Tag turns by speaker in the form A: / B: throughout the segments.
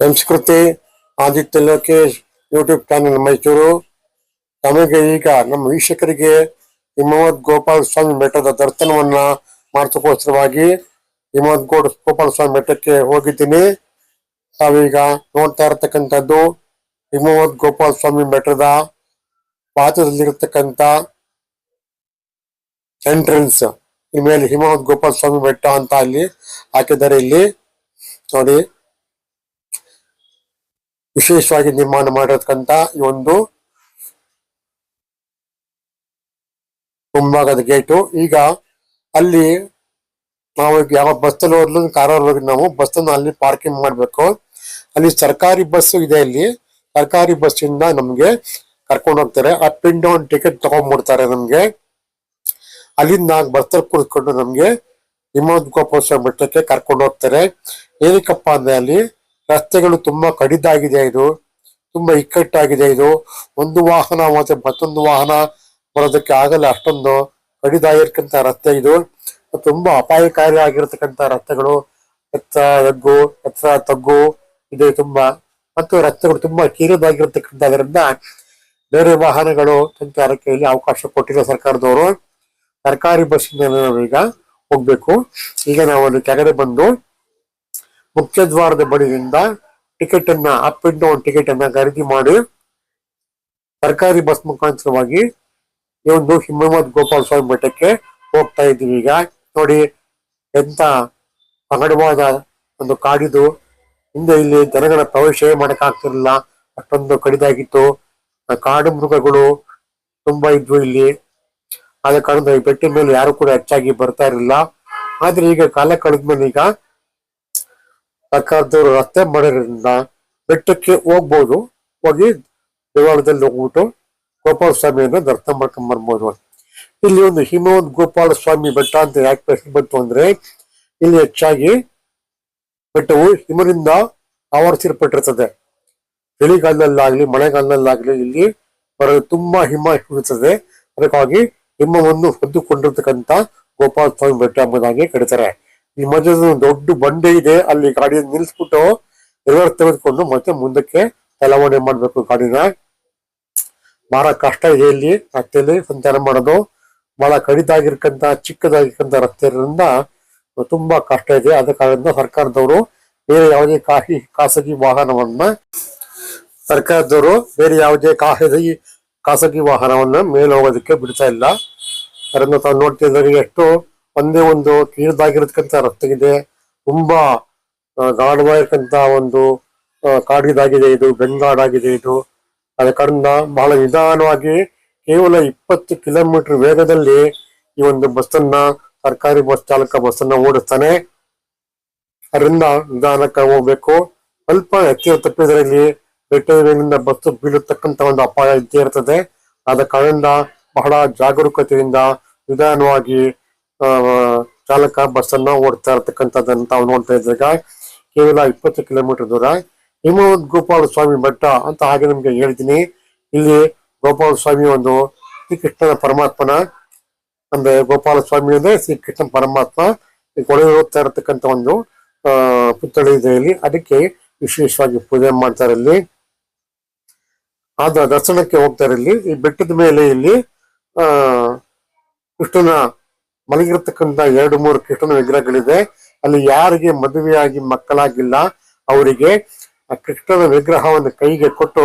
A: Sanskriti Aditya Lokesh YouTube channel Mysuru. ತಮಗೆ ಈಗ ನಮ್ಮ ವೀಕ್ಷಕರಿಗೆ ಹಿಮವದ್ ಗೋಪಾಲ ಸ್ವಾಮಿ ಬೆಟ್ಟದ ದರ್ಶನವನ್ನ ಮಾಡಿಸೋಕೋಸ್ಕರವಾಗಿ ಹಿಮವದ್ ಗೋಡ್ ಗೋಪಾಲ ಸ್ವಾಮಿ ಬೆಟ್ಟಕ್ಕೆ ಹೋಗಿದ್ದೀನಿ. ತಾವೀಗ ನೋಡ್ತಾ ಇರತಕ್ಕಂಥದ್ದು ಹಿಮವದ್ ಗೋಪಾಲ ಸ್ವಾಮಿ ಬೆಟ್ಟದ ಪಾತ್ರದಲ್ಲಿರತಕ್ಕಂಥ ಎಂಟ್ರೆನ್ಸ್ ಇಮೇಲೆ ಹಿಮವದ್ ಗೋಪಾಲ ಸ್ವಾಮಿ ಬೆಟ್ಟ ಅಂತ ಅಲ್ಲಿ ಹಾಕಿದ್ದಾರೆ ಇಲ್ಲಿ. ನೋಡಿ. ವಿಶೇಷವಾಗಿ ನಿರ್ಮಾಣ ಮಾಡಿರ್ತಕ್ಕಂಥ ಈ ಒಂದು ಮುಂಭಾಗದ ಗೇಟು. ಈಗ ಅಲ್ಲಿ ನಾವು ಯಾವ ಬಸ್ಸಲ್ಲಿ ಹೋದ್ಲು ಕಾರಲ್ಲಿ ಹೋಗಿ ನಾವು ಬಸ್ಸನ್ನು ಅಲ್ಲಿ ಪಾರ್ಕಿಂಗ್ ಮಾಡಬೇಕು. ಅಲ್ಲಿ ಸರ್ಕಾರಿ ಬಸ್ ಇದೆ ಇಲ್ಲಿ. ಸರ್ಕಾರಿ ಬಸ್ ನಮ್ಗೆ ಕರ್ಕೊಂಡು ಹೋಗ್ತಾರೆ. ಅಪ್ ಅಂಡ್ ಡೌನ್ ಟಿಕೆಟ್ ತಗೊಂಡ್ಬಿಡ್ತಾರೆ ನಮ್ಗೆ. ಅಲ್ಲಿಂದ ಬಸ್ಸಲ್ಲಿ ಕುಳಿತುಕೊಂಡು ನಮ್ಗೆ ಹಿಮೋದ್ ಗೋಪಾಲ ಬೆಟ್ಟಕ್ಕೆ ಕರ್ಕೊಂಡು ಹೋಗ್ತಾರೆ. ಏನಕ್ಕಪ್ಪ ಅಂದ್ರೆ ಅಲ್ಲಿ ರಸ್ತೆಗಳು ತುಂಬಾ ಕಡಿದಾಗಿದೆ ಇದು. ತುಂಬಾ ಇಕ್ಕಟ್ಟಾಗಿದೆ ಇದು. ಒಂದು ವಾಹನ ಮತ್ತೆ ಮತ್ತೊಂದು ವಾಹನ ಬರೋದಕ್ಕೆ ಆಗಲ್ಲ, ಅಷ್ಟೊಂದು ಕಡಿದಾಗಿರ್ತಕ್ಕಂಥ ರಸ್ತೆ ಇದು. ತುಂಬಾ ಅಪಾಯಕಾರಿ ಆಗಿರತಕ್ಕಂತ ರಸ್ತೆಗಳು. ಎತ್ತ ಎಗ್ಗು ಎತ್ತರ ತಗ್ಗು ಇದೆ ತುಂಬಾ. ಮತ್ತು ರಸ್ತೆಗಳು ತುಂಬಾ ಕಿರಿದಾಗಿರ್ತಕ್ಕಂಥದ್ರಿಂದ ಬೇರೆ ವಾಹನಗಳು ಸಂಚಾರಕ್ಕೆ ಇಲ್ಲಿ ಅವಕಾಶ ಕೊಟ್ಟಿರೋ ಸರ್ಕಾರದವರು. ಸರ್ಕಾರಿ ಬಸ್ಸಿಂದ ನಾವೀಗ ಹೋಗ್ಬೇಕು. ಈಗ ನಾವು ಅಲ್ಲಿ ಕೆಳಗಡೆ ಬಂದು ಮುಖ್ಯ ದ್ವಾರದ ಬಳಿಯಿಂದ ಟಿಕೆಟ್ ಅನ್ನ ಅಪ್ ಅಂಡ್ ಡೌನ್ ಟಿಕೆಟ್ ಅನ್ನ ಖರೀದಿ ಮಾಡಿ ಸರ್ಕಾರಿ ಬಸ್ ಮುಖಾಂತರವಾಗಿ ಈ ಒಂದು ಹಿಮ್ಮದ್ ಗೋಪಾಲ ಸ್ವಾಮಿ ಮಠಕ್ಕೆ ಹೋಗ್ತಾ ಇದ್ದೀವಿ. ಈಗ ನೋಡಿ ಎಂತ ಪಗಡವಾದ ಒಂದು ಕಾಡಿದು ಹಿಂದೆ ಇಲ್ಲಿ ಜನಗಳ ಪ್ರವೇಶ ಮಾಡಕ್ ಆಗ್ತಿರ್ಲಿಲ್ಲ. ಅಷ್ಟೊಂದು ಕಡಿದಾಗಿತ್ತು. ಕಾಡು ಮೃಗಗಳು ತುಂಬಾ ಇದ್ವು ಇಲ್ಲಿ. ಆದ ಕಾರಣ ಈ ಬೆಟ್ಟಿನ ಮೇಲೆ ಯಾರು ಕೂಡ ಹೆಚ್ಚಾಗಿ ಬರ್ತಾ ಇರಲಿಲ್ಲ. ಆದ್ರೆ ಈಗ ಕಾಲ ಕಳೆದ್ಮೇಲೆ ಈಗ ಸರ್ಕಾರದವರು ರಸ್ತೆ ಮಾಡಿರೋದ್ರಿಂದ ಬೆಟ್ಟಕ್ಕೆ ಹೋಗ್ಬೋದು. ಹೋಗಿ ದೇವಾಲಯದಲ್ಲಿ ಹೋಗ್ಬಿಟ್ಟು ಗೋಪಾಲ ಸ್ವಾಮಿಯನ್ನು ದರ್ಶನ ಮಾಡ್ಕೊಂಡ್ ಬರ್ಬೋದು. ಇಲ್ಲಿ ಒಂದು ಹಿಮವಂತ್ ಗೋಪಾಲ ಸ್ವಾಮಿ ಬೆಟ್ಟ ಅಂತ ಯಾಕೆ ಹೆಸರು ಬಂತು ಅಂದ್ರೆ, ಇಲ್ಲಿ ಹೆಚ್ಚಾಗಿ ಬೆಟ್ಟವು ಹಿಮದಿಂದ ಆವರಿಸಲ್ಪಟ್ಟಿರ್ತದೆ ಚಳಿಗಾಲದಲ್ಲಾಗ್ಲಿ, ಮಳೆಗಾಲದಲ್ಲಾಗ್ಲಿ ಇಲ್ಲಿ ಬರಲು ತುಂಬಾ ಹಿಮ ಇರುತ್ತದೆ ಅದಕ್ಕಾಗಿ ಹಿಮವನ್ನು ಹೊದ್ದುಕೊಂಡಿರ್ತಕ್ಕಂಥ ಗೋಪಾಲ ಸ್ವಾಮಿ ಬೆಟ್ಟ ಎಂಬುದಾಗಿ ಕರೀತಾರೆ. ಈ ಮಧ್ಯದ ದೊಡ್ಡ ಬಂಡೆ ಇದೆ. ಅಲ್ಲಿ ಗಾಡಿಯ ನಿಲ್ಸ್ಬಿಟ್ಟು ರಿವರ್ಸ್ ತೆಗೆದುಕೊಂಡು ಮತ್ತೆ ಮುಂದಕ್ಕೆ ಚಲಾವಣೆ ಮಾಡ್ಬೇಕು ಗಾಡಿನ. ಬಹಳ ಕಷ್ಟ ಇದೆ ಇಲ್ಲಿ. ರಸ್ತೆಯಲ್ಲಿ ಸಂಚಾರ ಮಾಡೋದು ಬಹಳ ಕಡಿದಾಗಿರ್ತಕ್ಕಂಥ, ಚಿಕ್ಕದಾಗಿರ್ತಕ್ಕಂಥ ರಸ್ತೆ ಇರೋದ್ರಿಂದ ತುಂಬಾ ಕಷ್ಟ ಇದೆ. ಆದ ಕಾರಣದಿಂದ ಸರ್ಕಾರದವರು ಬೇರೆ ಯಾವುದೇ ಖಾಸಗಿ ಖಾಸಗಿ ವಾಹನವನ್ನ ಸರ್ಕಾರದವರು ಬೇರೆ ಯಾವುದೇ ಖಾಸಗಿ ಖಾಸಗಿ ವಾಹನವನ್ನ ಮೇಲೆ ಹೋಗೋದಕ್ಕೆ ಬಿಡ್ತಾ ಇಲ್ಲ. ಅದರಿಂದ ತಾವು ನೋಡ್ತಿದ್ದಾರೆ ಎಷ್ಟು ಒಂದೇ ಒಂದು ಕೀಳದಾಗಿರ್ತಕ್ಕಂಥ ರಸ್ತೆಗಿದೆ ತುಂಬಾ ಗಾಢವಾಗಿರ್ತಕ್ಕಂತ ಒಂದು ಕಾಡಿದಾಗಿದೆ ಇದು, ಬೆಂಗಾಡಾಗಿದೆ ಇದು. ಅದ ಕಾರಣ ಬಹಳ ನಿಧಾನವಾಗಿ ಕೇವಲ ಇಪ್ಪತ್ತು ಕಿಲೋಮೀಟರ್ ವೇಗದಲ್ಲಿ ಈ ಒಂದು ಬಸ್ಸನ್ನ, ಸರ್ಕಾರಿ ಬಸ್ ಚಾಲಕ ಬಸ್ಸನ್ನ ಓಡಿಸ್ತಾನೆ. ಅದರಿಂದ ನಿಧಾನಕ್ಕೆ ಹೋಗ್ಬೇಕು. ಸ್ವಲ್ಪ ಹೆಚ್ಚಿನ ತಪ್ಪಿದ್ರಲ್ಲಿ ಬೆಟ್ಟದಿಂದ ಬಸ್ ಬೀಳತಕ್ಕಂತ ಒಂದು ಅಪಾಯ ಇದ್ದೇ ಇರ್ತದೆ. ಆದ ಕಾರಣ ಬಹಳ ಜಾಗರೂಕತೆಯಿಂದ ನಿಧಾನವಾಗಿ ಆ, ಬಸ್ ಅನ್ನ ಓಡ್ತಾ ಇರ್ತಕ್ಕಂಥದ್ದನ್ನು ತಾವು ನೋಡ್ತಾ ಇದ್ದಾಗ ಕೇವಲ ಇಪ್ಪತ್ತು ಕಿಲೋಮೀಟರ್ ದೂರ. ಹಿಮವದ್ ಗೋಪಾಲ ಸ್ವಾಮಿ ಬೆಟ್ಟ ಅಂತ ಹಾಗೆ ನಿಮ್ಗೆ ಹೇಳ್ತೀನಿ ಇಲ್ಲಿ ಗೋಪಾಲ ಸ್ವಾಮಿ ಒಂದು ಶ್ರೀಕೃಷ್ಣನ ಪರಮಾತ್ಮನ ಅಂದ್ರೆ ಗೋಪಾಲ ಸ್ವಾಮಿ ಅಂದ್ರೆ ಶ್ರೀಕೃಷ್ಣ ಪರಮಾತ್ಮ ಕೊಳೆ ಹೋಗ್ತಾ ಇರತಕ್ಕಂತ ಒಂದು ಪುತ್ಥಳಿ ಇದೆ ಇಲ್ಲಿ. ಅದಕ್ಕೆ ವಿಶೇಷವಾಗಿ ಪೂಜೆ ಮಾಡ್ತಾರೆ ಇಲ್ಲಿ ಆದ ದರ್ಶನಕ್ಕೆ ಹೋಗ್ತಾರೆ ಇಲ್ಲಿ ಈ ಬೆಟ್ಟದ ಮೇಲೆ ಇಲ್ಲಿ ಕೃಷ್ಣನ ಮಲಗಿರ್ತಕ್ಕಂತ ಎರಡು, ಮೂರು ಕೃಷ್ಣನ ವಿಗ್ರಹಗಳಿದೆ. ಅಲ್ಲಿ ಯಾರಿಗೆ ಮದುವೆಯಾಗಿ ಮಕ್ಕಳಾಗಿಲ್ಲ, ಅವರಿಗೆ ಆ ಕೃಷ್ಣನ ವಿಗ್ರಹವನ್ನು ಕೈಗೆ ಕೊಟ್ಟು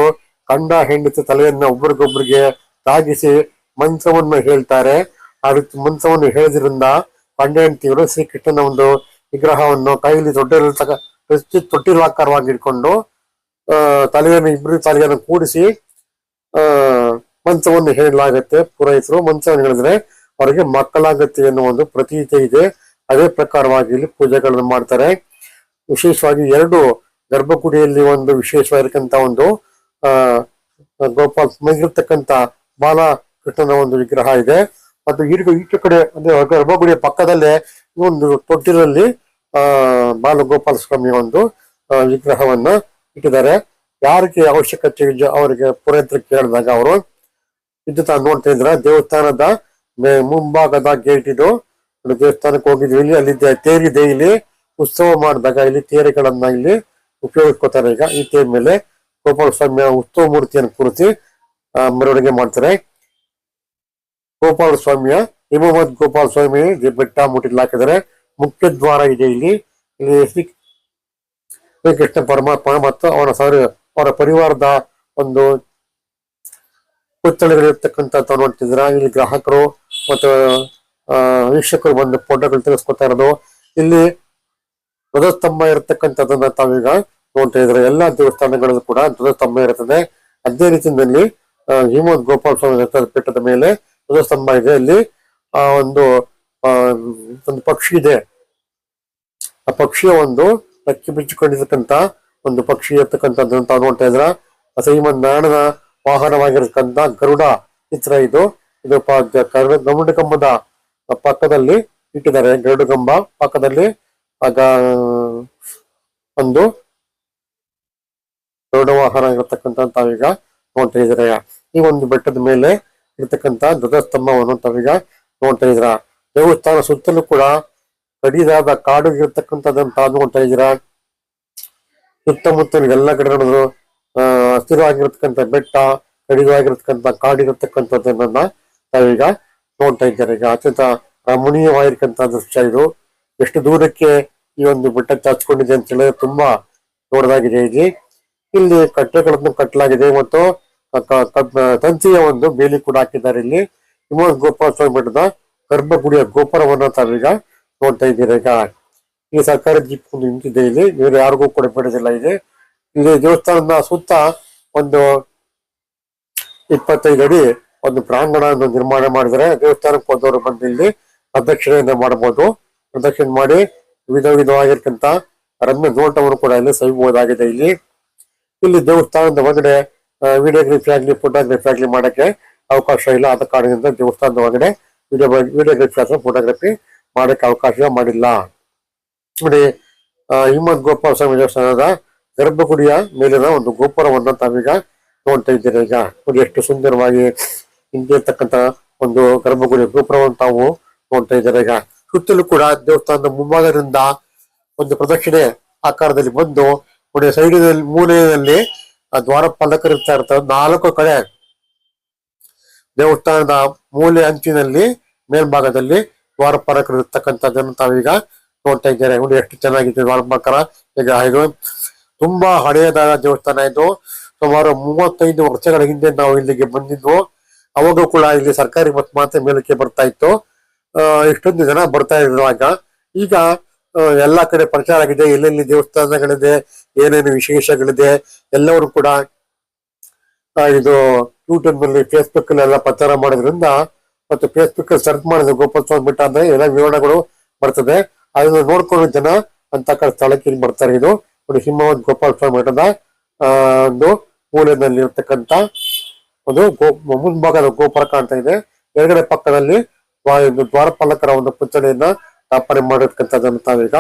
A: ಕಂಡ ಹೆಂಡತಿ ತಲೆಯನ್ನ ಒಬ್ರಿಗೊಬ್ರಿಗೆ ತಾಗಿಸಿ ಮಂತ್ರವನ್ನು ಹೇಳ್ತಾರೆ. ಆ ರೀತಿ ಮಂತ್ರವನ್ನು ಹೇಳಿದ್ರಿಂದ ಗಂಡ ಶ್ರೀ ಶ್ರೀಕೃಷ್ಣನ ಒಂದು ವಿಗ್ರಹವನ್ನು ಕೈಯಲ್ಲಿ ದೊಡ್ಡ ತೊಟ್ಟಿಲಾಕಾರವಾಗಿ ಇಟ್ಕೊಂಡು ತಲೆಯನ್ನು, ಇಬ್ಬರು ತಲೆಯನ್ನು ಕೂಡಿಸಿ ಮಂತ್ರವನ್ನು ಹೇಳಲಾಗತ್ತೆ ಪುರೋಹಿತರು. ಮಂತ್ರವನ್ನು ಹೇಳಿದ್ರೆ ಅವರಿಗೆ ಮಕ್ಕಳಾಗತ್ತೆ ಎನ್ನುವ ಒಂದು ಪ್ರತೀತಿ ಇದೆ. ಅದೇ ಪ್ರಕಾರವಾಗಿ ಇಲ್ಲಿ ಪೂಜೆಗಳನ್ನು ಮಾಡ್ತಾರೆ. ವಿಶೇಷವಾಗಿ ಎರಡು ಗರ್ಭಗುಡಿಯಲ್ಲಿ ಒಂದು ವಿಶೇಷವಾಗಿರ್ತಕ್ಕಂಥ ಒಂದು, ಆ, ಗೋಪಾಲ್ ಮಗಿರ್ತಕ್ಕಂಥ ಬಾಲ ಕೃಷ್ಣನ ಒಂದು ವಿಗ್ರಹ ಇದೆ. ಮತ್ತು ಈಗ ಈಚೆ ಕಡೆ ಅಂದ್ರೆ ಗರ್ಭಗುಡಿಯ ಪಕ್ಕದಲ್ಲೇ ಒಂದು ತೊಟ್ಟಿಲಲ್ಲಿ, ಆ, ಬಾಲಗೋಪಾಲ ಸ್ವಾಮಿಯ ಒಂದು ವಿಗ್ರಹವನ್ನ ಇಟ್ಟಿದ್ದಾರೆ. ಯಾರಿಗೆ ಅವಶ್ಯಕತೆ ಅವರಿಗೆ ಪುರೋಹಿತರು ಕೇಳಿದಾಗ ಅವರು, ಇದು ತಾನು ನೋಡ್ತಾ ಇದ್ರ ದೇವಸ್ಥಾನದ ಮುಂಭಾಗದ ಗೇಟ್ ಇದು. ದೇವಸ್ಥಾನಕ್ಕೆ ಹೋಗಿದ್ವಿ. ಇಲ್ಲಿ ಅಲ್ಲಿ ತೇರಿದೆ ಇಲ್ಲಿ. ಉತ್ಸವ ಮಾಡಿದಾಗ ಇಲ್ಲಿ ತೇರೆಗಳನ್ನ ಇಲ್ಲಿ ಉಪಯೋಗಿಸ್ಕೋತಾರೆ ಈಗ ಈ ತೇರ್ ಮೇಲೆ. ಗೋಪಾಲ ಸ್ವಾಮಿಯ ಉತ್ಸವ ಮೂರ್ತಿಯನ್ನು ಕೂರಿಸಿ ಮೆರವಣಿಗೆ ಮಾಡ್ತಾರೆ. ಗೋಪಾಲ ಸ್ವಾಮಿಯ ಹಿಮಮದ್ ಗೋಪಾಲ ಸ್ವಾಮಿ ಬೆಟ್ಟ ಮುಟ್ಟಿಲ್ ಹಾಕಿದರೆ ಮುಖ್ಯ ದ್ವಾರ ಇದೆ ಇಲ್ಲಿ. ಇಲ್ಲಿ ಶ್ರೀ ಶ್ರೀಕೃಷ್ಣ ಪರಮಾತ್ಮ ಮತ್ತು ಅವನ ಸಾರಿ, ಅವರ ಪರಿವಾರದ ಒಂದು ಪುತ್ಥಳಿಗಳಿರ್ತಕ್ಕಂಥ ನೋಡ್ತಿದ್ರ ಇಲ್ಲಿ ಗ್ರಾಹಕರು ಮತ್ತು ವೀಕ್ಷಕರು ಬಂದು ಫೋಟೋಗಳು ತೆಗೆಸ್ಕೊತಾ ಇರೋದು. ಇಲ್ಲಿ ಧ್ವಜಸ್ತಂಭ ಇರತಕ್ಕಂಥದ್ದನ್ನ ತಾವೀಗ ನೋಡ್ತಾ ಇದ್ರೆ ಎಲ್ಲಾ ದೇವಸ್ಥಾನಗಳಲ್ಲೂ ಕೂಡ ಧ್ವಜಸ್ತಂಭ ಇರುತ್ತದೆ ಅದೇ ರೀತಿಯಲ್ಲಿ ಹಿಮೋದ್ ಗೋಪಾಲ ಸ್ವಾಮಿ ಪೀಠದ ಮೇಲೆ ಧ್ವಜಸ್ತಂಭ ಇದೆ. ಅಲ್ಲಿ, ಆ, ಒಂದು ಒಂದು ಪಕ್ಷಿ ಇದೆ. ಆ ಪಕ್ಷಿಯ ಒಂದು ರೆಕ್ಕೆ ಬಿಚ್ಚಿಕೊಂಡಿರ್ತಕ್ಕಂತ ಒಂದು ಪಕ್ಷಿ ಇರ್ತಕ್ಕಂಥದ್ದನ್ನು ತಾವು ನೋಡ್ತಾ ಇದ್ರ ಶ್ರೀಮನ್ ನಾರಾಯಣನ ವಾಹನವಾಗಿರ್ತಕ್ಕಂಥ ಗರುಡ ಚಿತ್ರ ಇದು. ಇದು ಗರುಡ ಕಂಬದ ಪಕ್ಕದಲ್ಲಿ ಇಟ್ಟಿದ್ದಾರೆ. ಗರುಡ ಕಂಬ ಪಕ್ಕದಲ್ಲಿ. ಒಂದು ಗರುಡ ವಾಹನ ಇರತಕ್ಕಂತ ತಾವೀಗ ನೋಡ್ತಾ ಇದ್ದೀರ? ಈ ಒಂದು ಬೆಟ್ಟದ ಮೇಲೆ ಇರ್ತಕ್ಕಂತ ಧ್ವಜಸ್ತಂಭವನ್ನು ತಾವೀಗ ನೋಡ್ತಾ ಇದ್ದೀರ? ದೇವಸ್ಥಾನ ಸುತ್ತಲೂ ಕೂಡ ಕಡಿದಾದ ಕಾಡು ಇರತಕ್ಕಂಥದ್ದನ್ನು ತಾವು ನೋಡ್ತಾ ಇದ್ದೀರಾ? ಸುತ್ತಮುತ್ತಲು ಎಲ್ಲ ಕಡೆ ನೋಡಿದ್ರು ಹಸಿರು ಆಗಿರತಕ್ಕಂಥ ಬೆಟ್ಟ ಕಾಡು ಕಾಡಿರತಕ್ಕಂಥದ್ದನ್ನ ತಾವೀಗ ನೋಡ್ತಾ ಇದ್ದೇವೆ ಈಗ ಅತ್ಯಂತ ರಮಣೀಯವಾಗಿರ್ತಕ್ಕಂಥ ದೃಶ್ಯ ಇದು. ಎಷ್ಟು ದೂರಕ್ಕೆ ಈ ಒಂದು ಬೆಟ್ಟ ಹಚ್ಕೊಂಡಿದೆ ಅಂತ ಹೇಳಿದ್ರೆ ತುಂಬಾ ದೊಡ್ಡದಾಗಿದೆ ಇಲ್ಲಿ. ಇಲ್ಲಿ ಕಟ್ಟೆಗಳನ್ನು ಕಟ್ಟಲಾಗಿದೆ ಮತ್ತು ತಂತಿಯ ಒಂದು ಬೇಲಿ ಕೂಡ ಹಾಕಿದ್ದಾರೆ ಇಲ್ಲಿ. ಹಿಮವದ್ ಗೋಪಾಲ ಸ್ವಾಮಿ ಬೆಟ್ಟದ ಗರ್ಭಗುಡಿಯ ಗೋಪುರವನ್ನು ತಾವೀಗ ನೋಡ್ತಾ ಇದ್ದೀರಾ. ಈಗ ಈ ಸರ್ಕಾರಿ ಜೀಪ್ ಒಂದು ನಿಂತಿದೆ ಇಲ್ಲಿ. ಇವರು ಯಾರಿಗೂ ಕೂಡ ಬಿಡೋದಿಲ್ಲ ಇದೆ ಇಲ್ಲಿ ದೇವಸ್ಥಾನದ ಸುತ್ತ ಒಂದು ಇಪ್ಪತ್ತೈದು ಅಡಿ ಒಂದು ಪ್ರಾಂಗಣವನ್ನು ನಿರ್ಮಾಣ ಮಾಡಿದರೆ ದೇವಸ್ಥಾನಕ್ಕೆ ಹೋದವರು ಬಂದು ಇಲ್ಲಿ ಪ್ರದಕ್ಷಿಣೆಯನ್ನು ಮಾಡಬಹುದು. ಪ್ರದಕ್ಷಿಣೆ ಮಾಡಿ ವಿಧ ವಿಧವಾಗಿರ್ತಕ್ಕಂಥ ರಮ್ಯ ನೋಟವನ್ನು ಕೂಡ ಇಲ್ಲಿ ಸವಿಬಹುದಾಗಿದೆ ಇಲ್ಲಿ. ಇಲ್ಲಿ ದೇವಸ್ಥಾನದ ಒಳಗಡೆ ವಿಡಿಯೋಗ್ರಫಿ ಆಗಲಿ ಫೋಟೋಗ್ರಫಿ ಆಗಲಿ ಮಾಡಕ್ಕೆ ಅವಕಾಶ ಇಲ್ಲ. ಆದ ಕಾರಣದಿಂದ ದೇವಸ್ಥಾನದ ಒಳಗಡೆ ವಿಡಿಯೋ ವಿಡಿಯೋಗ್ರಫಿ ಅಥವಾ ಫೋಟೋಗ್ರಫಿ ಮಾಡಕ್ಕೆ ಅವಕಾಶ ಮಾಡಿಲ್ಲ. ನೋಡಿ ಆ, ಹಿಮ್ಮತ್ ಗೋಪಾಲ ಸ್ವಾಮಿ ದೇವಸ್ಥಾನದ ಗರ್ಭಗುಡಿಯ ಮೇಲಿನ ಒಂದು ಗೋಪುರವನ್ನು ತಾವೀಗ ನೋಡ್ತಾ ಇದ್ದೀರಿ ಈಗ. ನೋಡಿ ಎಷ್ಟು ಸುಂದರವಾಗಿ ಹಿಂದಿರ್ತಕ್ಕಂತ ಒಂದು ಗರ್ಭಗುಡಿ ಗೋಪುರವನ್ನು ತಾವು ನೋಡ್ತಾ ಇದ್ದಾರೆ. ಈಗ ಸುತ್ತಲೂ ಕೂಡ ದೇವಸ್ಥಾನದ ಮುಂಭಾಗದಿಂದ ಒಂದು ಪ್ರದಕ್ಷಿಣೆ ಆಕಾರದಲ್ಲಿ ಬಂದು ಒಂದು ಸೈಡಿನಲ್ಲಿ ಮೂಲೆಯಲ್ಲಿ ದ್ವಾರಪಾಲಕರು ಇರ್ತಾ ಇರ್ತಾರೆ. ನಾಲ್ಕು ಕಡೆ ದೇವಸ್ಥಾನದ ಮೂಲೆ ಅಂಚಿನಲ್ಲಿ, ಮೇಲ್ಭಾಗದಲ್ಲಿ ದ್ವಾರಪಾಲಕರು ಇರ್ತಕ್ಕಂಥದ್ದನ್ನು ತಾವೀಗ ನೋಡ್ತಾ ಇದ್ದಾರೆ. ನೋಡಿ ಎಷ್ಟು ಚೆನ್ನಾಗಿದೆ ದ್ವಾರಪಾಲಕರ ಈಗ ಇದು. ತುಂಬಾ ಹಳೆಯದಾದ ದೇವಸ್ಥಾನ ಇದು. ಸುಮಾರು ಮೂವತ್ತೈದು ವರ್ಷಗಳ ಹಿಂದೆ ನಾವು ಇಲ್ಲಿಗೆ ಬಂದಿದ್ವು ಅವಾಗೂ ಕೂಡ ಇಲ್ಲಿ ಸರ್ಕಾರಿ ಬಸ್ ಮಾತ್ರ ಮೇಲಕ್ಕೆ ಬರ್ತಾ ಇತ್ತು. ಇಷ್ಟೊಂದು ಜನ ಬರ್ತಾ ಇದ್ರು ಆಗ. ಈಗ ಎಲ್ಲಾ ಕಡೆ ಪ್ರಚಾರ ಆಗಿದೆ. ಎಲ್ಲೆಲ್ಲಿ ದೇವಸ್ಥಾನಗಳಿದೆ, ಏನೇನು ವಿಶೇಷಗಳಿದೆ ಎಲ್ಲವರು ಕೂಡ ಇದು ಯೂಟ್ಯೂಬ್ನಲ್ಲಿ ಫೇಸ್ಬುಕ್ ಎಲ್ಲ ಪ್ರಚಾರ ಮಾಡೋದ್ರಿಂದ ಮತ್ತು ಫೇಸ್ಬುಕ್ ಸರ್ಚ್ ಮಾಡಿದ್ರೆ ಗೋಪಾಲ ಸ್ವಾಮಿ ಬೆಟ್ಟ ಅಂದ್ರೆ ಎಲ್ಲ ವಿವರಣೆಗಳು ಬರ್ತದೆ. ಅದನ್ನು ನೋಡ್ಕೊಂಡು ಜನ ಅಂತ ಕಡೆ ಸ್ಥಳಕ್ಕೆ ಇಲ್ಲಿ ಬರ್ತಾರೆ. ಇದು ನೋಡಿ ಹಿಮವದ್ ಗೋಪಾಲ ಸ್ವಾಮಿ ಬೆಟ್ಟದ ಒಂದು ಮೂಲೆಯಲ್ಲಿ ಇರ್ತಕ್ಕಂತ ಒಂದು ಗೋ ಮುಂಭಾಗದ ಗೋಪುರ ಕಾಣ್ತಾ ಇದೆ. ಎಡಗಡೆ ಪಕ್ಕದಲ್ಲಿ ದ್ವಾ- ದ್ವಾರಪಾಲಕರ ಒಂದು ಪುಚ್ಚಣೆಯನ್ನ ಸ್ಥಾಪನೆ ಮಾಡಿರ್ತಕ್ಕಂಥದ್ದನ್ನು ತಾವೀಗ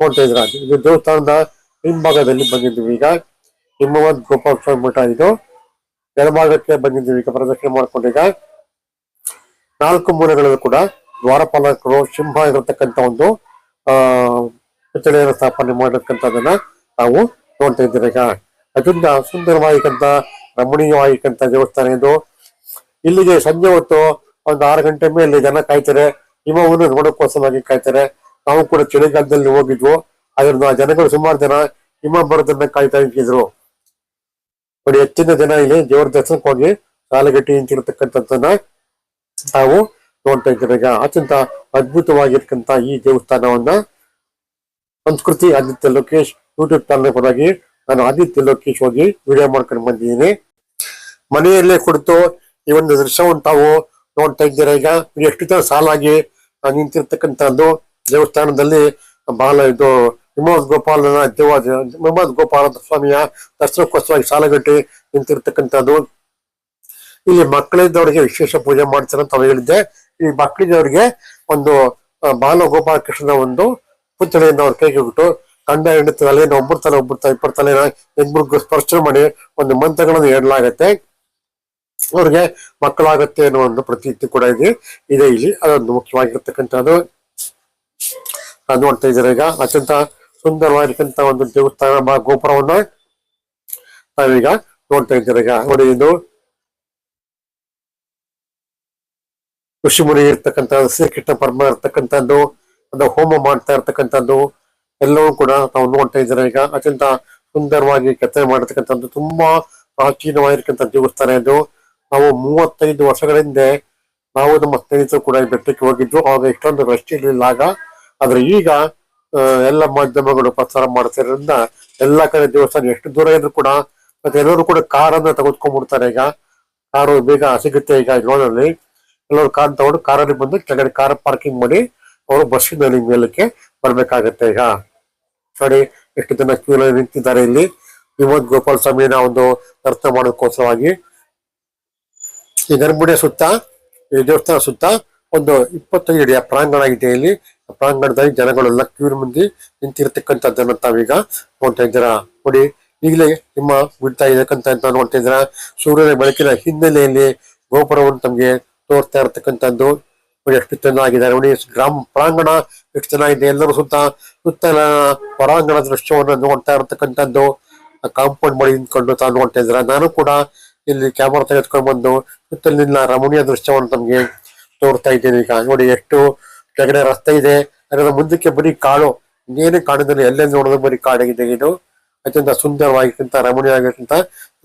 A: ನೋಡ್ತಾ ಇದ್ರ ಇದು ದೇವಸ್ಥಾನದ ಹಿಂಭಾಗದಲ್ಲಿ ಬಂದಿದ್ದೀವಿ ಈಗ. ಹಿಮವದ್ ಗೋಪಾಲ ಸ್ವಾಮಿ ಮಠ ಇದು. ಎಡಭಾಗಕ್ಕೆ ಬಂದಿದ್ದೀವಿ ಈಗ, ಪ್ರದಕ್ಷಿಣೆ ಮಾಡಿಕೊಂಡೀಗ ನಾಲ್ಕು ಮೂಲೆಗಳಲ್ಲೂ ಕೂಡ ದ್ವಾರಪಾಲಕರು ಸಿಂಹ ಇರತಕ್ಕಂತ ಒಂದು, ಆ ಪುಚ್ಚಣೆಯನ್ನು ಸ್ಥಾಪನೆ ಮಾಡಿರ್ತಕ್ಕಂಥದ್ದನ್ನ ನಾವು ನೋಡ್ತಾ ಇದ್ದೀವಿ ಈಗ. ಅದರಿಂದ ಸುಂದರವಾಗಿರ್ತಕ್ಕಂಥ ರಮಣೀಯವಾಗಿರ್ತಕ್ಕಂಥ ದೇವಸ್ಥಾನ ಇದು. ಇಲ್ಲಿಗೆ ಸಂಜೆ ಹೊತ್ತು ಒಂದು ಆರು ಗಂಟೆ ಮೇಲೆ ಜನ ಕಾಯ್ತಾರೆ. ಹಿಮವನ್ನು ನೋಡೋಕ್ಕೋಸ್ಕರವಾಗಿ ಕಾಯ್ತಾರೆ. ನಾವು ಕೂಡ ಚಳಿಗಾಲದಲ್ಲಿ ಹೋಗಿದ್ವು. ಅದರಿಂದ ಜನಗಳು ಸುಮಾರು ಜನ ಹಿಮ ಬರೋದನ್ನ ಕಾಯ್ತಾ ನಿಂತಿದ್ರು ನೋಡಿ ಹೆಚ್ಚಿನ ಜನ ಇಲ್ಲಿ ದೇವರ ದರ್ಶನಕ್ಕೆ ಹೋಗಿ ಸಾಲಗಟ್ಟಿ ನಿಂತಿರತಕ್ಕಂಥದ್ದನ್ನ ನಾವು ನೋಡ್ತಾ ಇದ್ದೀವಿ. ಈಗ ಅತ್ಯಂತ ಅದ್ಭುತವಾಗಿರ್ತಕ್ಕಂಥ ಈ ದೇವಸ್ಥಾನವನ್ನ ಸಂಸ್ಕೃತಿ ಆದಿತ್ಯ ಲೋಕೇಶ್ ಯೂಟ್ಯೂಬ್ ಚಾನಲ್ ಪರವಾಗಿ ನಾನು ಆದಿತ್ಯ ಲೋಕೇಶ್ ಹೋಗಿ ವಿಡಿಯೋ ಮಾಡ್ಕೊಂಡು ಬಂದಿದ್ದೀನಿ. ಮನೆಯಲ್ಲೇ ಕುಳಿತು ಈ ಒಂದು ದೃಶ್ಯವನ್ನು ತಾವು ನೋಡ್ತಾ ಇದ್ದೀರಾ ಈಗ? ಎಷ್ಟು ಜನ ಸಾಲಾಗಿ ನಿಂತಿರ್ತಕ್ಕಂಥದ್ದು ದೇವಸ್ಥಾನದಲ್ಲಿ ಬಾಲ ಇದು ಹಿಮವದ್ ಗೋಪಾಲನ ದೇವ ಹಿಮವದ್ ಗೋಪಾಲ ಸ್ವಾಮಿಯ ದರ್ಶನಕ್ಕೋಸ್ಕರವಾಗಿ ಸಾಲಗಟ್ಟಿ ನಿಂತಿರ್ತಕ್ಕಂಥದ್ದು. ಇಲ್ಲಿ ಮಕ್ಕಳಿದ್ದವರಿಗೆ ವಿಶೇಷ ಪೂಜೆ ಮಾಡ್ತಾರೆ ಅಂತ ಹೇಳಿದ್ದೆ. ಈ ಮಕ್ಕಳಿದ್ದವರಿಗೆ ಒಂದು ಬಾಲ ಗೋಪಾಲ ಕೃಷ್ಣನ ಒಂದು ಪುತ್ಥಳಿಯನ್ನು ಅವ್ರ ಕೈಗೆ ಬಿಟ್ಟು ಗಂಡ ಹೆಂಡತಿ ತಲೆಯನ್ನು ಒಬ್ಬರ ತಲೆ ಒಬ್ಬರ ತಲೆ ಇಬ್ಬರ ತಲೆ ಸ್ಪರ್ಶ ಮಾಡಿ ಒಂದು ಮಂತ್ರಗಳನ್ನು ಹೇಳಲಾಗತ್ತೆ. ಅವ್ರಿಗೆ ಮಕ್ಕಳಾಗತ್ತೆ ಅನ್ನೋ ಒಂದು ಪ್ರತೀತಿ ಕೂಡ ಇದೆ. ಇದೆ ಇಲ್ಲಿ. ಅದೊಂದು ಮುಖ್ಯವಾಗಿರ್ತಕ್ಕಂಥದ್ದು. ನೋಡ್ತಾ ಇದ್ದಾರೆ ಈಗ? ಅತ್ಯಂತ ಸುಂದರವಾಗಿರ್ತಕ್ಕಂಥ ಒಂದು ದೇವಸ್ಥಾನ ಗೋಪುರವನ್ನ ನಾವೀಗ ನೋಡ್ತಾ ಇದ್ದಾರೆ ಈಗ? ನೋಡಿ, ಇದು ಋಷಿಮುನಿ ಇರ್ತಕ್ಕಂಥ ಶ್ರೀಕೃಷ್ಣ ಪರಮ ಇರ್ತಕ್ಕಂಥದ್ದು, ಒಂದು ಹೋಮ ಮಾಡ್ತಾ ಇರ್ತಕ್ಕಂಥದ್ದು. ಎಲ್ಲವೂ ಕೂಡ ನಾವು ನೋಡ್ತಾ ಇದ್ದಾರೆ ಈಗ. ಅತ್ಯಂತ ಸುಂದರವಾಗಿ ಕೆತ್ತನೆ ಮಾಡಿರ್ತಕ್ಕಂಥದ್ದು ತುಂಬಾ ಪ್ರಾಚೀನವಾಗಿರ್ತಕ್ಕಂಥ ದೇವಸ್ಥಾನ ಇದು. ನಾವು ಮೂವತ್ತೈದು ವರ್ಷಗಳ ಹಿಂದೆ ನಾವು ನಮ್ಮ ಸ್ನೇಹಿತರು ಕೂಡ ಈ ಬೆಟ್ಟಕ್ಕೆ ಹೋಗಿದ್ದು. ಆಗ ಇಷ್ಟೊಂದು ರಶ್ ಇರಲಿಲ್ಲ. ಆಗ ಆದ್ರೆ ಈಗ ಎಲ್ಲ ಮಾಧ್ಯಮಗಳು ಪ್ರಸಾರ ಮಾಡ್ತಿರೋದ್ರಿಂದ ಎಲ್ಲಾ ಕಡೆ ದೇವಸ್ಥಾನ ಎಷ್ಟು ದೂರ ಇದ್ರು ಕೂಡ ಮತ್ತೆ ಎಲ್ಲರೂ ಕೂಡ ಕಾರನ್ನ ತೆಗೆದುಕೊಂಡ್ಬಿಡ್ತಾರೆ ಈಗ. ಕಾರು ಬೇಗ ಸಿಗುತ್ತೆ ಈಗ ಲೋನಲ್ಲಿ ಎಲ್ಲರೂ ಕಾರ್ ತಗೊಂಡು ಕಾರಲ್ಲಿ ಬಂದು ಕೆಳಗಡೆ ಕಾರ್ ಪಾರ್ಕಿಂಗ್ ಮಾಡಿ ಅವರು ಬಸ್ಸಿನಲ್ಲಿ ಮೇಲಕ್ಕೆ ಬರ್ಬೇಕಾಗತ್ತೆ ಈಗ. ನೋಡಿ ಎಷ್ಟು ಜನ ಕ್ಯೂ ನಿಂತಿದ್ದಾರೆ ಇಲ್ಲಿ. ವಿಮೋದ್ ಗೋಪಾಲ ಸ್ವಾಮಿನ ಒಂದು ದರ್ಶನ ಮಾಡೋದಕ್ಕೋಸ್ಕರವಾಗಿ ಈ ಗರ್ಭಗುಡಿಯ ಸುತ್ತ, ಈ ದೇವಸ್ಥಾನ ಸುತ್ತ ಒಂದು ಇಪ್ಪತ್ತೈದು ಅಡಿಯ ಪ್ರಾಂಗಣ ಇದೆ ಇಲ್ಲಿ ಪ್ರಾಂಗಣದಲ್ಲಿ ಜನಗಳೆಲ್ಲ ಕ್ಯೂರ್ ಮುಂದೆ ನಿಂತಿರ್ತಕ್ಕಂಥದ್ದನ್ನ ತಾವೀಗ ನೋಡ್ತಾ ಇದ್ದೀರಾ. ನೋಡಿ, ಈಗಲೇ ನಿಮ್ಮ ಬಿಡ್ತಾ ಇರತಕ್ಕಂಥ ನೋಡ್ತಾ ಇದ್ದೀರಾ. ಸೂರ್ಯನ ಬೆಳಕಿನ ಹಿನ್ನೆಲೆಯಲ್ಲಿ ಗೋಪುರವನ್ನು ತಮಗೆ ತೋರ್ತಾ ಇರತಕ್ಕಂಥದ್ದು. ಎಷ್ಟು ಚೆನ್ನಾಗಿದೆ ನೋಡಿ ಗ್ರಾಮ ಪ್ರಾಂಗಣ ಎಷ್ಟು ಚೆನ್ನಾಗಿದೆ ಎಲ್ಲರೂ ಸುತ್ತ ಸುತ್ತಲ ಹೊರಾಂಗಣ ದೃಶ್ಯವನ್ನು ನೋಡ್ತಾ ಇರತಕ್ಕಂಥದ್ದು ಕಾಂಪೌಂಡ್ ಮಾಡಿ ನಿಂತ್ಕೊಂಡು ತಾವು ನೋಡ್ತಾ ಇದ್ದೀರಾ. ನಾನು ಕೂಡ ಇಲ್ಲಿ ಕ್ಯಾಮರಾ ತೆಗೆದುಕೊಂಡು ಬಂದು ಸುತ್ತಲಿನ ರಮಣೀಯ ದೃಶ್ಯವನ್ನು ತಮಗೆ ತೋರ್ತಾ ಇದ್ದೇನೆ. ಈಗ ನೋಡಿ, ಎಷ್ಟು ಕೆಳಗಡೆ ರಸ್ತೆ ಇದೆ. ಅದರ ಮುಂದಕ್ಕೆ ಬರೀ ಕಾಡು. ಇನ್ನೇನು ಕಾಡಿದ್ರೆ ಎಲ್ಲೆಲ್ಲಿ ನೋಡಿದ್ರೆ ಬರೀ ಕಾಡಾಗಿದೆ ಇದು. ಅತ್ಯಂತ ಸುಂದರವಾಗಿರ್ತಂತ ರಮಣೀಯವಾಗಿರ್ತಂತ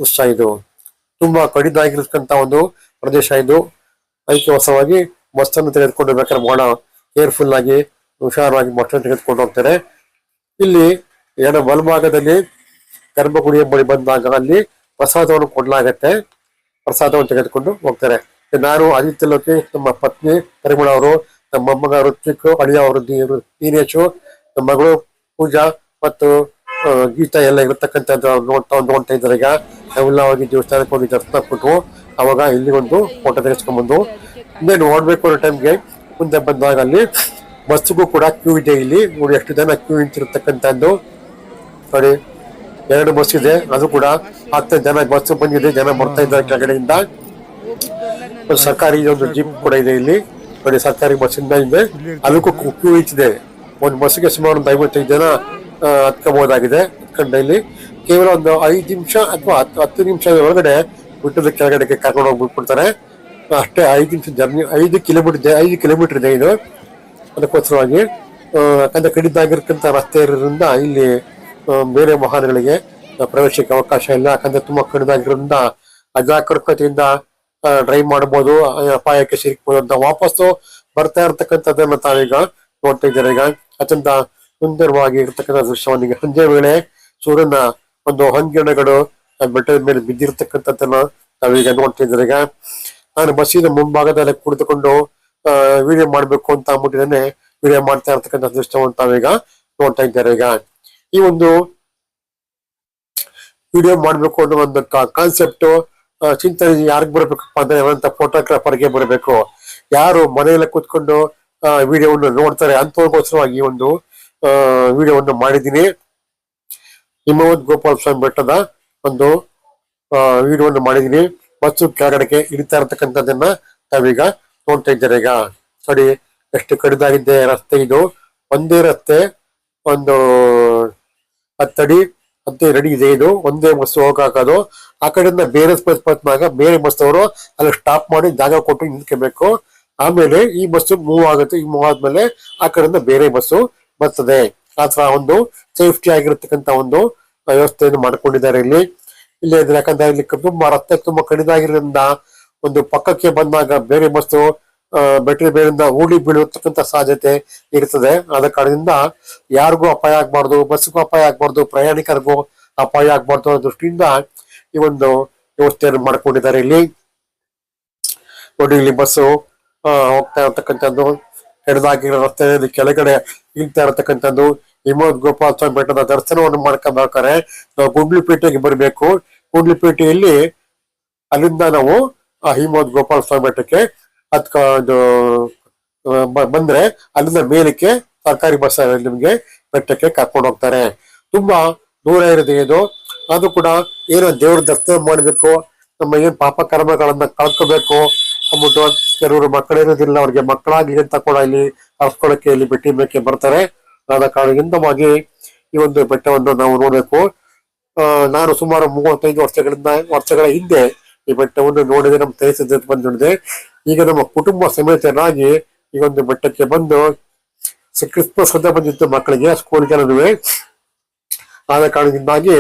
A: ದೃಶ್ಯ ಇದು. ತುಂಬಾ ಕಡಿದಾಗಿರ್ತಕ್ಕಂತ ಒಂದು ಪ್ರದೇಶ ಇದು. ಬಸ್ ಅನ್ನು ತೆಗೆದುಕೊಂಡು ಬೇಕಾದ್ರೆ ಬಹಳ ಕೇರ್ಫುಲ್ ಆಗಿ, ಹುಷಾರಾಗಿ ಬಸ್ ಅನ್ನು ತೆಗೆದುಕೊಂಡು ಹೋಗ್ತಾರೆ. ಇಲ್ಲಿ ಎಡ ಬಲಭಾಗದಲ್ಲಿ ಗರ್ಭಗುಡಿಯ ಬಳಿ ಬಂದಾಗ ಅಲ್ಲಿ ಪ್ರಸಾದವನ್ನು ಕೊಡಲಾಗತ್ತೆ. ಪ್ರಸಾದವನ್ನು ತೆಗೆದುಕೊಂಡು ಹೋಗ್ತಾರೆ. ನಾನು ಆದಿತ್ಯ ಲೋಕಿ, ನಮ್ಮ ಪತ್ನಿ ಪರಿಮಳ ಅವರು, ನಮ್ಮ ಮೊಮ್ಮಗ ಋತ್ವಿಕ್, ಅಳಿಯ ಅವರು ದೀನೇಶು, ನಮ್ಮ ಮಗಳು ಪೂಜಾ ಮತ್ತು ಗೀತಾ ಎಲ್ಲ ಇರತಕ್ಕಂಥದ್ದು ನೋಡ್ತಾ ನೋಡ್ತಾ ಇದ್ದಾರೆ. ಈಗ ನಾವೆಲ್ಲ ಹೋಗಿ ದೇವಸ್ಥಾನಕ್ಕೆ ಹೋಗಿ ದರ್ಶನ ಕೊಟ್ಟು ಅವಾಗ ಇಲ್ಲಿ ಒಂದು ಫೋಟೋ ತೆಗೆಸ್ಕೊಂಡ್ಬಂದು ಇನ್ನೇ ನೋಡ್ಬೇಕು ಅನ್ನೋ ಟೈಮ್ಗೆ ಮುಂದೆ ಬಂದಾಗ ಅಲ್ಲಿ ಬಸ್ಗೂ ಕೂಡ ಕ್ಯೂ ಇದೆ ಇಲ್ಲಿ. ನೋಡಿ ಎಷ್ಟು ಜನ ಕ್ಯೂ ನಿಂತಿರ್ತಕ್ಕಂಥದ್ದು. ನೋಡಿ, ಎರಡು ಬಸ್ ಇದೆ. ಅದು ಕೂಡ ಹತ್ತು ಜನ ಬಸ್ ಬಂದಿದೆ. ಜನ ಬರ್ತಾ ಇದ್ದಾರೆ ಕೆಳಗಡೆಯಿಂದ. ಸರ್ಕಾರಿ ಒಂದು ಜೀಪ್ ಕೂಡ ಇದೆ ಇಲ್ಲಿ. ನೋಡಿ, ಸರ್ಕಾರಿ ಬಸ್ಸಿಂದ ಇಂದ ಅದಕ್ಕೂ ಕ್ಯೂ ಇದೆ. ಒಂದು ಬಸ್ಗೆ ಸುಮಾರು ಒಂದು ಐವತ್ತೈದು ಜನ ಹತ್ಕೋಬಹುದಾಗಿದೆ ಇಲ್ಲಿ ಕೇವಲ ಒಂದು ಐದು ನಿಮಿಷ ಅಥವಾ ಹತ್ತು ಹತ್ತು ನಿಮಿಷ ಒಳಗಡೆ ಬಿಟ್ಟದ ಕೆಳಗಡೆಗೆ ಕರ್ಕೊಂಡು ಹೋಗ್ಬಿಟ್ಬಿಡ್ತಾರೆ. ಅಷ್ಟೇ ಐದು ನಿಮಿಷ ಜರ್ನಿ, ಐದು ಕಿಲೋಮೀಟರ್ ಐದು ಕಿಲೋಮೀಟರ್ ಇದೆ ಇದು. ಅದಕ್ಕೋಸ್ಕರವಾಗಿ ಯಾಕಂದ್ರೆ ಕಡಿದಾಗಿರ್ತಕ್ಕಂಥ ರಸ್ತೆ ಇರೋದ್ರಿಂದ ಇಲ್ಲಿ ಬೇರೆ ವಾಹನಗಳಿಗೆ ಪ್ರವೇಶಕ್ಕೆ ಅವಕಾಶ ಇಲ್ಲ. ಯಾಕಂದ್ರೆ ತುಂಬಾ ಕಡಿದಾಗಿರೋದ್ರಿಂದ ಅಜಾಗರೂಕತೆಯಿಂದ ಡ್ರೈವ್ ಮಾಡಬಹುದು. ಅಪಾಯಕ್ಕೆ ಸಿಕ್ಬೋದು ಅಂತ ವಾಪಸ್ಸು ಬರ್ತಾ ಇರ್ತಕ್ಕಂಥದ್ದನ್ನ ತಾವೀಗ ನೋಡ್ತಾ ಇದ್ದಾರೆ. ಈಗ ಅತ್ಯಂತ ಸುಂದರವಾಗಿ ಇರ್ತಕ್ಕಂಥ ದೃಶ್ಯವನ್ನು ಸಂಜೆ ವೇಳೆ ಸೂರ್ಯನ ಒಂದು ಹಂಗಿಣಗಳು ಬೆಟ್ಟದ ಮೇಲೆ ಬಿದ್ದಿರ್ತಕ್ಕಂಥದ್ದನ್ನ ನಾವೀಗ ನೋಡ್ತಾ ಇದ್ದಾರೆ. ಈಗ ನಾನು ಬಸ್ಸಿನ ಮುಂಭಾಗದಲ್ಲಿ ಕುಳಿತುಕೊಂಡು ವಿಡಿಯೋ ಮಾಡಬೇಕು ಅಂತ ಅಂದ್ಬಿಟ್ಟಿದ್ದೇನೆ ವಿಡಿಯೋ ಮಾಡ್ತಾ ಇರ್ತಕ್ಕಂಥ ದೃಶ್ಯವನ್ನು ತಾವೀಗ ನೋಡ್ತಾ ಇದ್ದಾರೆ ಈಗ. ಈ ಒಂದು ವಿಡಿಯೋ ಮಾಡಬೇಕು ಅನ್ನೋ ಒಂದು ಕಾನ್ಸೆಪ್ಟ್ ಚಿಂತನೆ ಯಾರಿಗೆ ಬರಬೇಕಪ್ಪ ಅಂದ್ರೆ ಅಂತ ಫೋಟೋಗ್ರಾಫರ್ಗೆ ಬರಬೇಕು. ಯಾರು ಮನೆಯಲ್ಲ ಕೂತ್ಕೊಂಡು ವಿಡಿಯೋವನ್ನು ನೋಡ್ತಾರೆ ಅಂತವ್ರಿಗೋಸ್ಕರವಾಗಿ ಒಂದು ವಿಡಿಯೋವನ್ನು ಮಾಡಿದ್ದೀನಿ. ಹಿಮವದ್ ಗೋಪಾಲ ಸ್ವಾಮಿ ಬೆಟ್ಟದ ಒಂದು ವಿಡಿಯೋವನ್ನು ಮಾಡಿದ್ದೀನಿ. ಬಸ್ಸು ಕೆಳಗಡೆಗೆ ಇಳಿತಾ ಇರತಕ್ಕಂಥದ್ದನ್ನ ನಾವೀಗ ನೋಡ್ತಾ ಇದ್ದಾರೆ ಈಗ ನೋಡಿ, ಎಷ್ಟು ಕಡಿದಾಗಿದೆ ರಸ್ತೆ ಇದು. ಒಂದೇ ರಸ್ತೆ, ಒಂದು ಹತ್ತಡಿ ಅಂತ ರೆಡಿ ಇದೆ ಇದು. ಒಂದೇ ಬಸ್ ಹೋಗಾಕೋದು ಆ ಕಡೆಯಿಂದ ಬೇರೆ ಬಸ್ ಬಂದಾಗ ಬೇರೆ ಬಸ್ ಅವರು ಅಲ್ಲಿ ಸ್ಟಾಪ್ ಮಾಡಿ ಜಾಗ ಕೊಟ್ಟು ನಿಂತ್ಕೋಬೇಕು. ಆಮೇಲೆ ಈ ಬಸ್ಸು ಮೂವ್ ಆಗುತ್ತೆ. ಈ ಮೂವ್ ಆದ್ಮೇಲೆ ಆ ಕಡೆಯಿಂದ ಬೇರೆ ಬಸ್ಸು ಬರ್ತದೆ. ಆ ಒಂದು ಸೇಫ್ಟಿ ಆಗಿರತಕ್ಕಂತ ಒಂದು ವ್ಯವಸ್ಥೆಯನ್ನು ಮಾಡ್ಕೊಂಡಿದ್ದಾರೆ ಇಲ್ಲಿ. ಇಲ್ಲಿ ಅಂದ್ರೆ ಯಾಕಂದ್ರೆ ಇಲ್ಲಿ ತುಂಬಾ ರಸ್ತೆ ತುಂಬಾ ಕಡಿದಾಗಿರೋದ್ರಿಂದ ಒಂದು ಪಕ್ಕಕ್ಕೆ ಬಂದಾಗ ಬೇರೆ ಬಸ್ಸು ಬೆಟ್ರಿ ಬೇರಿಂದ ಓಡಿ ಬೀಳತಕ್ಕಂತ ಸಾಧ್ಯತೆ ಇರ್ತದೆ. ಆದ ಕಾರಣದಿಂದ ಯಾರಿಗೂ ಅಪಾಯ ಆಗ್ಬಾರ್ದು ಬಸ್ಗೂ ಅಪಾಯ ಆಗ್ಬಾರ್ದು, ಪ್ರಯಾಣಿಕರಿಗೂ ಅಪಾಯ ಆಗ್ಬಾರ್ದು ಅನ್ನೋ ದೃಷ್ಟಿಯಿಂದ ಈ ಒಂದು ವ್ಯವಸ್ಥೆಯನ್ನು ಮಾಡ್ಕೊಂಡಿದ್ದಾರೆ ಇಲ್ಲಿ. ನೋಡಿ, ಇಲ್ಲಿ ಬಸ್ಸು ಹೋಗ್ತಾ ಇರತಕ್ಕಂಥದ್ದು ಎಡದಾಗಿರೋ ರಸ್ತೆಯಲ್ಲಿ ಕೆಳಗಡೆ ಇಳ್ತಾ ಇರತಕ್ಕಂಥದ್ದು. ಹಿಮವದ್ ಗೋಪಾಲ ಸ್ವಾಮಿ ಬೆಟ್ಟದ ದರ್ಶನವನ್ನು ಮಾಡ್ಕೊಬೇಕಾದ್ರೆ ನಾವು ಗುಂಡ್ಲಿಪೇಟೆಗೆ ಬರಬೇಕು. ಗುಂಡ್ಲಿಪೇಟೆಯಲ್ಲಿ ಅಲ್ಲಿಂದ ನಾವು, ಆ ಹಿಮವದ್ ಗೋಪಾಲ ಸ್ವಾಮಿ ಬೆಟ್ಟಕ್ಕೆ ಹತ್ಕೊಂಡು ಬಂದ್ರೆ ಅಲ್ಲಿಂದ ಮೇಲಕ್ಕೆ ಸರ್ಕಾರಿ ಬಸ್ ನಿಮ್ಗೆ ಬೆಟ್ಟಕ್ಕೆ ಕರ್ಕೊಂಡು ಹೋಗ್ತಾರೆ. ತುಂಬಾ ದೂರ ಇರುತ್ತೆ ಇದು. ಅದು ಕೂಡ ಏನೋ ದೇವ್ರ ದರ್ಶನ ಮಾಡಬೇಕು. ನಮ್ಮ ಏನ್ ಪಾಪ ಕರ್ಮಗಳನ್ನ ಕಳ್ಕೋಬೇಕು. ಅಂದ್ಬಿಟ್ಟು ಕೆಲವರು ಮಕ್ಕಳಿರೋದಿಲ್ಲ, ಅವ್ರಿಗೆ ಮಕ್ಕಳಾಗ್ಲಿ ಅಂತ ಕೂಡ ಇಲ್ಲಿ ಕರ್ಸ್ಕೊಳಕ್ಕೆ ಇಲ್ಲಿ ಭೇಟಿ ಬೇಕೆ ಬರ್ತಾರೆ. ಆದ ಕಾರಣದಿಂದವಾಗಿ ಈ ಒಂದು ಬೆಟ್ಟವನ್ನು ನಾವು ನೋಡಬೇಕು. ನಾನು ಸುಮಾರು ಮೂವತ್ತೈದು ವರ್ಷಗಳಿಂದ, ವರ್ಷಗಳ ಹಿಂದೆ ಈ ಬೆಟ್ಟವನ್ನು ನೋಡಿದೆ ನಮ್ಮ ತೇಜದ ಬಂದಿದೆ ಈಗ ನಮ್ಮ ಕುಟುಂಬ ಸಮೇತರಾಗಿ ಈ ಒಂದು ಬೆಟ್ಟಕ್ಕೆ ಬಂದು ಕ್ರಿಸ್ಮಸ್ ಅಂತ ಬಂದಿತ್ತು ಮಕ್ಕಳಿಗೆ ಸ್ಕೂಲ್ಗೆ ನಡುವೆ. ಆದ ಕಾರಣದಿಂದಾಗಿ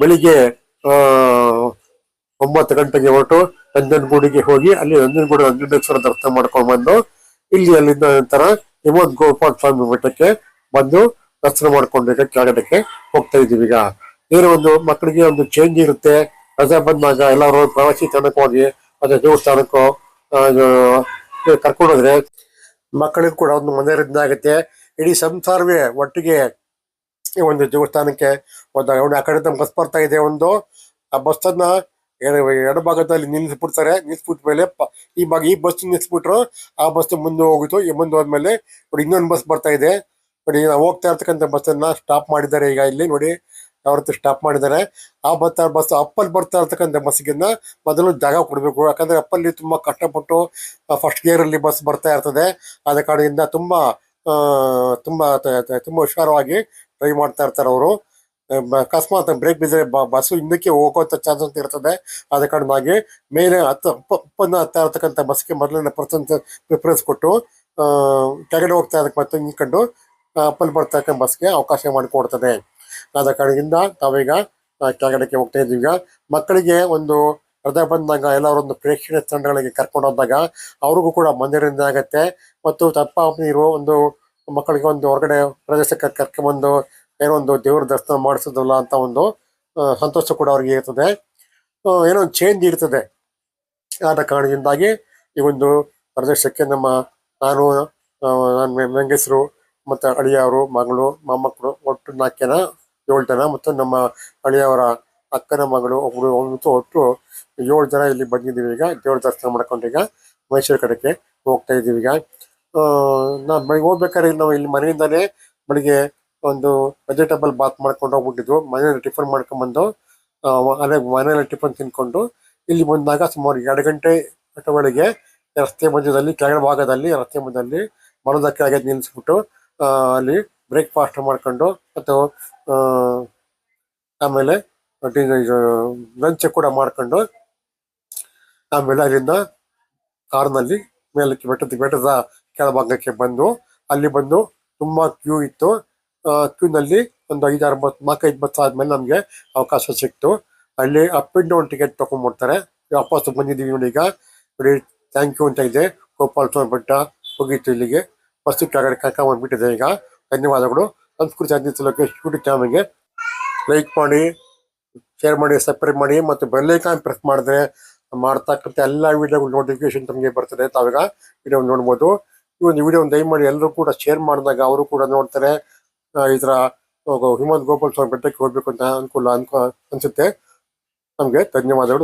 A: ಬೆಳಿಗ್ಗೆ, ಆ, ಒಂಬತ್ತು ಗಂಟೆಗೆ ಹೊರಟು ನಂಜನಗೂಡಿಗೆ ಹೋಗಿ ಅಲ್ಲಿ ನಂಜನಗೂಡು ನಂಜನೇಶ್ವರ ದರ್ಶನ ಮಾಡ್ಕೊಂಡು ಬಂದು ಇಲ್ಲಿ ಅಲ್ಲಿಂದ ನಂತರ ಹಿಮಂತ್ ಗೋಪಾಲ ಸ್ವಾಮಿ ಬೆಟ್ಟಕ್ಕೆ ಬಂದು ದರ್ಶನ ಮಾಡ್ಕೊಂಡು ಈಗ ಕೆಳಗಡೆಗೆ ಹೋಗ್ತಾ ಇದೀವಿ ಈಗ. ಏನೋ ಒಂದು ಮಕ್ಕಳಿಗೆ ಒಂದು ಚೇಂಜ್ ಇರುತ್ತೆ. ರಜೆ ಬಂದಾಗ ಎಲ್ಲರೂ ಪ್ರವಾಸಿ ತಾಣಕ್ಕೆ ಹೋಗಿ ಅದೇ ದೇವಸ್ಥಾನಕ್ಕೋ ಕರ್ಕೊಂಡೋದ್ರೆ ಮಕ್ಕಳಿಗೂ ಕೂಡ ಒಂದು ಮನೋರಂಜನೆ ಆಗುತ್ತೆ. ಇಡೀ ಸಂಸಾರವೇ ಒಟ್ಟಿಗೆ ಈ ಒಂದು ದೇವಸ್ಥಾನಕ್ಕೆ ಹೋದಾಗ. ಆ ಕಡೆ ಬಸ್ ಬರ್ತಾ ಇದೆ ಒಂದು. ಆ ಬಸ್ ಅನ್ನ ಎಡ ಎಡಭಾಗದಲ್ಲಿ ನಿಲ್ಲಿಸ್ಬಿಡ್ತಾರೆ. ನಿಲ್ಲಿಸ್ಬಿಟ್ಟ ಮೇಲೆ ಈ ಭಾಗ, ಈ ಬಸ್ ನಿಲ್ಲಿಸ್ಬಿಟ್ರು, ಆ ಬಸ್ ಮುಂದೆ ಹೋಗಿತ್ತು ಈ ಮುಂದೆ ಹೋದ್ಮೇಲೆ ಇನ್ನೊಂದು ಬಸ್ ಬರ್ತಾ ಇದೆ. ನೋಡಿ, ನಾವು ಹೋಗ್ತಾ ಇರ್ತಕ್ಕಂತ ಬಸ್ ಅನ್ನ ಸ್ಟಾಪ್ ಮಾಡಿದ್ದಾರೆ. ಈಗ ಇಲ್ಲಿ ನೋಡಿ ಯಾವ ರೀತಿ ಸ್ಟಾಪ್ ಮಾಡಿದ್ದಾರೆ. ಆ ಬರ್ತಾ ಬಸ್ ಅಪ್ಪಲ್ಲಿ ಬರ್ತಾ ಇರ್ತಕ್ಕಂಥ ಬಸ್ಗಿನ್ನ ಮೊದಲು ಜಾಗ ಕೊಡಬೇಕು. ಯಾಕಂದ್ರೆ ಅಪ್ಪಲ್ಲಿ ತುಂಬಾ ಕಷ್ಟಪಟ್ಟು ಫಸ್ಟ್ ಗೇರ್ ಅಲ್ಲಿ ಬಸ್ ಬರ್ತಾ ಇರ್ತದೆ. ಆದ ಕಾರಣದಿಂದ ತುಂಬಾ ತುಂಬ ತುಂಬಾ ಹುಷಾರವಾಗಿ ಡ್ರೈವ್ ಮಾಡ್ತಾ ಇರ್ತಾರೆ ಅವರು. ಅಕಸ್ಮಾತ್ ಬ್ರೇಕ್ ಬಿದ್ದರೆ ಬಸ್ ಹಿಂದಕ್ಕೆ ಹೋಗುವಂಥ ಚಾನ್ಸ್ ಅಂತ ಇರ್ತದೆ. ಆದ ಕಾರಣವಾಗಿ ಮೇಲೆ ಹತ್ತ, ಅಪ್ಪ- ಅಪ್ಪನ್ನ ಹತ್ತಾ ಇರ್ತಕ್ಕಂಥ ಬಸ್ಗೆ ಮೊದಲನೇ ಪ್ರಿಫರೆನ್ಸ್ ಕೊಟ್ಟು ಕೆಳಗಡೆ ಹೋಗ್ತಾ ಇದಕ್ಕೆ ಮತ್ತೆ ನಿಂತ್ಕೊಂಡು ಆ, ಅಪ್ಪಲ್ಲಿ ಬರ್ತಕ್ಕಂಥ ಬಸ್ಗೆ ಅವಕಾಶ ಮಾಡಿಕೊಡ್ತದೆ. ಆದ ಕಾರಣದಿಂದ ತಾವೀಗ ಕೆಳಗಡೆಗೆ ಹೋಗ್ತಾ ಇದ್ದೀವಿ. ಮಕ್ಕಳಿಗೆ ಒಂದು ಅರ್ಧ ಬಂದಾಗ ಎಲ್ಲರೂ ಒಂದು ಪ್ರೇಕ್ಷಣೀಯ ಸ್ಥಳಗಳಿಗೆ ಕರ್ಕೊಂಡು ಹೋದಾಗ ಅವ್ರಿಗೂ ಕೂಡ ಮಂದಿರದಿಂದ ಆಗತ್ತೆ. ಮತ್ತು ತಪ್ಪ ನೀರು ಒಂದು ಮಕ್ಕಳಿಗೆ ಒಂದು ಹೊರಗಡೆ ಪ್ರದೇಶಕ್ಕೆ ಕರ್ಕೊಂಬಂದು ಏನೋ ಒಂದು ದೇವ್ರ ದರ್ಶನ ಮಾಡಿಸೋದಲ್ಲ ಅಂತ ಒಂದು ಸಂತೋಷ ಕೂಡ ಅವ್ರಿಗೆ ಇರ್ತದೆ. ಏನೋ ಒಂದು ಚೇಂಜ್ ಇರ್ತದೆ. ಆದ ಕಾರಣದಿಂದಾಗಿ ಈ ಒಂದು ಪ್ರದೇಶಕ್ಕೆ ನಮ್ಮ ನಾನು ನನ್ನ ಹೆಂಗಸರು ಮತ್ತು ಅಳಿಯವರು, ಮಗಳು ಮೊಮ್ಮಕ್ಕಳು ಒಟ್ಟು ನಾಲ್ಕು ಜನ ಏಳು ಜನ ಮತ್ತು ನಮ್ಮ ಅಳಿಯವರ ಅಕ್ಕನ ಮಗಳು ಒಬ್ಬರು ಒಂದು ಒಟ್ಟು ಏಳು ಜನ ಇಲ್ಲಿ ಬಂದಿದ್ದೀವಿ ಈಗ, ದೇವ್ರ ದರ್ಶನ ಮಾಡ್ಕೊಂಡು ಈಗ ಮೈಸೂರು ಕಡೆಗೆ ಹೋಗ್ತಾ ಇದ್ದೀವಿ ಈಗ. ನಾವು ಬೆಳಿಗ್ಗೆ ಹೋಗ್ಬೇಕಾದ್ರೆ ನಾವು ಇಲ್ಲಿ ಮನೆಯಿಂದಲೇ ಬೆಳಿಗ್ಗೆ ಒಂದು ವೆಜಿಟೇಬಲ್ ಬಾತ್ ಮಾಡ್ಕೊಂಡು ಹೋಗ್ಬಿಟ್ಟಿದ್ವು. ಮನೆಯಲ್ಲಿ ಟಿಫನ್ ಮಾಡ್ಕೊಂಡ್ಬಂದು ಅಲ್ಲೇ ಮನೇಲಿ ಟಿಫನ್ ತಿನ್ಕೊಂಡು ಇಲ್ಲಿ ಬಂದಾಗ ಸುಮಾರು ಎರಡು ಗಂಟೆ ಅಷ್ಟೊಳಗೆ ರಸ್ತೆ ಮಧ್ಯದಲ್ಲಿ ಕೆಳಗಡೆ ಭಾಗದಲ್ಲಿ, ರಸ್ತೆ ಮಧ್ಯದಲ್ಲಿ ಮರದ ಕೆಳಗೆ ನಿಲ್ಲಿಸ್ಬಿಟ್ಟು ಅಲ್ಲಿ ಬ್ರೇಕ್ಫಾಸ್ಟ್ ಮಾಡ್ಕೊಂಡು ಆ, ಆಮೇಲೆ ಲಂಚ್ ಕೂಡ ಮಾಡ್ಕೊಂಡು ಆಮೇಲೆ ಅಲ್ಲಿಂದ ಕಾರ್ನಲ್ಲಿ ಮೇಲಕ್ಕೆ ಬೆಟ್ಟದ ಬೆಟ್ಟದ ಕೆಳಭಾಗಕ್ಕೆ ಬಂದು ಅಲ್ಲಿ ಬಂದು ತುಂಬಾ ಕ್ಯೂ ಇತ್ತು. ಕ್ಯೂನಲ್ಲಿ ಒಂದು ಐದಾರು ಬಸ್ ನಾಲ್ಕೈದು ಬಸ್ ಆದ್ಮೇಲೆ ನಮಗೆ ಅವಕಾಶ ಸಿಕ್ತು. ಅಲ್ಲಿ ಅಪ್ ಅಂಡ್ ಡೌನ್ ಟಿಕೆಟ್ ತಗೊಂಡ್ಬಿಡ್ತಾರೆ. ವಾಪಸ್ ಬಂದಿದ್ದೀವಿ ನೋಡಿ ಈಗ. ಥ್ಯಾಂಕ್ ಯು ಅಂತ ಇದೆ. ಗೋಪಾಲ್ ಸ್ವಾಮಿ ಬೆಟ್ಟ ಹೋಗಿತ್ತು ಇಲ್ಲಿಗೆ. ಬಸ್ ಕೆಳಗಡೆ ಕರ್ಕೊಂಡ್ಬಂದ್ಬಿಟ್ಟಿದೆ ಈಗ. ಧನ್ಯವಾದಗಳು. ಸಂಸ್ಕೃತಿ ಅಂದಿಸ ಲೋಕೇಶ್ ಯೂಟ್ಯೂಬ್ ಚಾನಲ್ಗೆ ಲೈಕ್ ಮಾಡಿ ಶೇರ್ ಮಾಡಿ ಸಬ್ಸ್ಕ್ರೈಬ್ ಮಾಡಿ ಮತ್ತು ಬೆಲ್ಲೈಕಾನ್ ಪ್ರೆಸ್ ಮಾಡಿದ್ರೆ ಮಾಡ್ತಕ್ಕಂಥ ಎಲ್ಲ ವಿಡಿಯೋಗಳು ನೋಟಿಫಿಕೇಶನ್ ತಮಗೆ ಬರ್ತದೆ ತಾವೀಗ ವಿಡಿಯೋ ನೋಡ್ಬೋದು. ಈ ಒಂದು ವಿಡಿಯೋ ದಯಮಾಡಿ ಎಲ್ಲರೂ ಕೂಡ ಶೇರ್ ಮಾಡಿದಾಗ ಅವರು ಕೂಡ ನೋಡ್ತಾರೆ. ಈ ಥರ ಹಿಮಂತ್ ಗೋಪಾಲ್ ಸ್ವಾಮಿ ಬೆಟ್ಟಕ್ಕೆ ಹೋಗ್ಬೇಕು ಅಂತ ಅನುಕೂಲ ಅನ್ಕೋ, ಅನಿಸುತ್ತೆ. ನಮಗೆ ಧನ್ಯವಾದಗಳು.